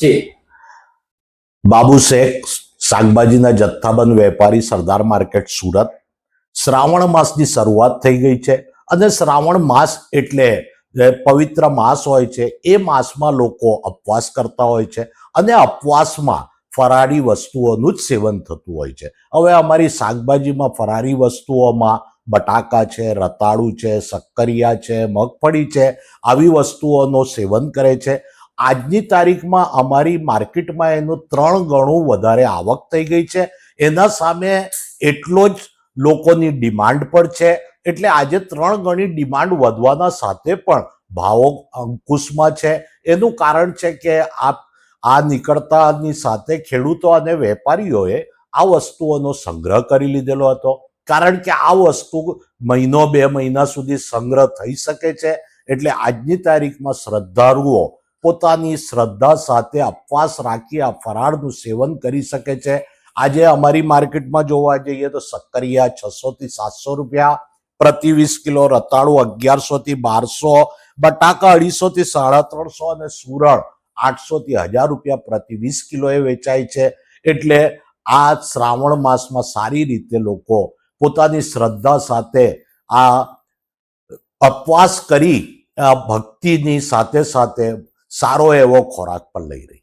જી. બાબુ શેખ શાકભાજીના જથ્થાબંધ વેપારી સરદાર માર્કેટ સુરત. શ્રાવણ માસની શરૂઆત થઈ ગઈ છે અને શ્રાવણ માસ એટલે પવિત્ર માસ હોય છે, એ માસમાં લોકો ઉપવાસ કરતા હોય છે અને અપવાસમાં ફરાળી વસ્તુઓનું જ સેવન થતું હોય છે. હવે અમારી શાકભાજીમાં ફરાળી વસ્તુઓમાં બટાકા છે, રતાળુ છે શક્કરિયા છે, મગફળી છે, આવી વસ્તુઓનો સેવન કરે છે. આજની તારીખમાં અમારી માર્કેટમાં એનું ત્રણ ગણું વધારે આવક થઈ ગઈ છે. એના સામે એટલો જ લોકોની ડિમાન્ડ પણ છે. એટલે આજે ત્રણ ગણી ડિમાન્ડ વધવાના સાથે પણ ભાવો અંકુશમાં છે. એનું કારણ છે કે આ આ નીકળતાની સાથે ખેડૂતો અને વેપારીઓએ આ વસ્તુઓનો સંગ્રહ કરી લીધેલો હતો. કારણ કે આ વસ્તુ મહિનો બે મહિના સુધી સંગ્રહ થઈ શકે છે. એટલે આજની તારીખમાં શ્રદ્ધાળુઓ પોતાની શ્રદ્ધા સાથે અપવાસ રાખી આ ફરાળનું સેવન કરી શકે છે. આજે અમારી માર્કેટમાં જોવા જઈએ તો સક્કરિયા છસોથી સાતસો રૂપિયા, પ્રતિ વીસ કિલો રતાળુ અગિયારસોથી બારસો, બટાકા અઢીસોથી સાડા ત્રણસો અને સુરણ આઠસોથી હજાર રૂપિયા પ્રતિ વીસ કિલો એ વેચાય છે. એટલે આ શ્રાવણ માસમાં સારી રીતે લોકો પોતાની શ્રદ્ધા સાથે આ અપવાસ કરી ભક્તિની સાથે સાથે સારો એવો ખોરાક પણ લઈ રહી